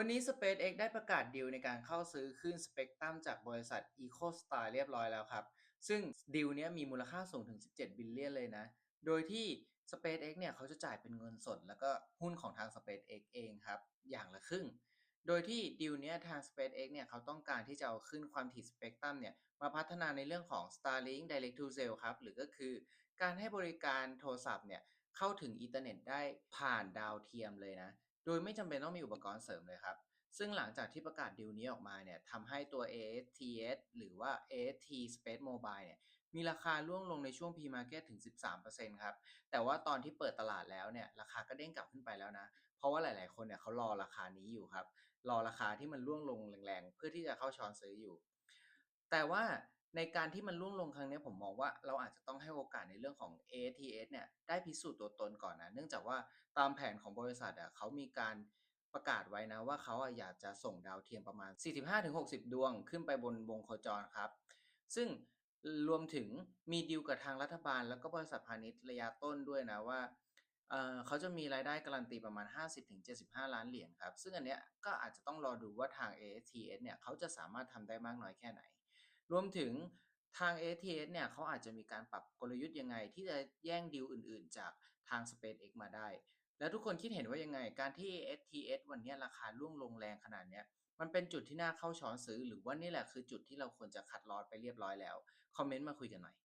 วันนี้ SpaceX ได้ประกาศดีลในการเข้าซื้อคลื่นสเปกตรัมจากบริษัท EcoStar เรียบร้อยแล้วครับ ซึ่งดีลนี้มีมูลค่าสูงถึง 17 บิลเลียนเลยนะ โดยที่ SpaceX เนี่ยเขาจะจ่ายเป็นเงินสด แล้วก็หุ้นของทาง SpaceX เองครับ อย่างละครึ่ง โดยที่ดีลนี้ทาง SpaceX เนี่ยเขาต้องการที่จะเอาขึ้นความถี่สเปกตรัมเนี่ยมาพัฒนาในเรื่องของ Starlink Direct to Cell ครับ หรือก็คือการให้บริการโทรศัพท์เนี่ยเข้าถึงอินเทอร์เน็ตได้ผ่านดาวเทียมเลยนะ โดยไม่จำเป็นต้องมีอุปกรณ์เสริมเลยครับ ซึ่งหลังจากที่ประกาศดีลนี้ออกมาเนี่ยทำให้ตัว ASTS หรือว่า AST Space Mobile เนี่ยมีราคาร่วงลงในช่วง P-Market ถึง 13%ครับ แต่ว่าตอนที่เปิดตลาดแล้วเนี่ยราคาก็เด้งกลับขึ้นไปแล้วนะ เพราะว่าหลายๆ คนเนี่ยเขารอราคานี้อยู่ครับ รอราคาที่มันร่วงลงแรงๆ เพื่อที่จะเข้าช้อนซื้ออยู่ แต่ว่า ในการที่มันร่วงลงครั้งนี้ผมมองว่าเราอาจจะต้องให้โอกาสในเรื่องของ ATS เนี่ยได้พิสูจน์ตัวตนก่อนนะ เนื่องจากว่าตามแผนของบริษัทอะเขามีการประกาศไว้นะว่าเขาอยากจะส่งดาวเทียมประมาณ 45-60 ดวงขึ้นไปบนวงโคจรครับ ซึ่งรวมถึงมีดีลกับทางรัฐบาล แล้วก็บริษัทพาณิชย์ระยะต้นด้วยนะว่าเเขาจะมีรายได้การันตีประมาณ 50-75 ล้านเหรียญครับ ซึ่งอันเนี้ยก็อาจจะต้องรอดูว่าทาง ATS เนี่ยเขาจะสามารถทำได้มากน้อยแค่ไหน รวมถึงทาง a t s เนี่ยเขาอาจจะมีการปรับกลยุทธ์ยังไง ที่จะแย่งดีลอื่นๆ จากทาง SpaceX มาได้ แล้วทุกคนคิดเห็นว่ายังไง การที่ ASTS วันนี้ราคาร่วงลงแรงขนาดเนี้ยมันเป็นจุดที่น่าเข้าช้อนซื้อ หรือว่านี่แหละคือจุดที่เราควรจะคัดลอดไปเรียบร้อยแล้ว คอมเมนต์มาคุยกันหน่อย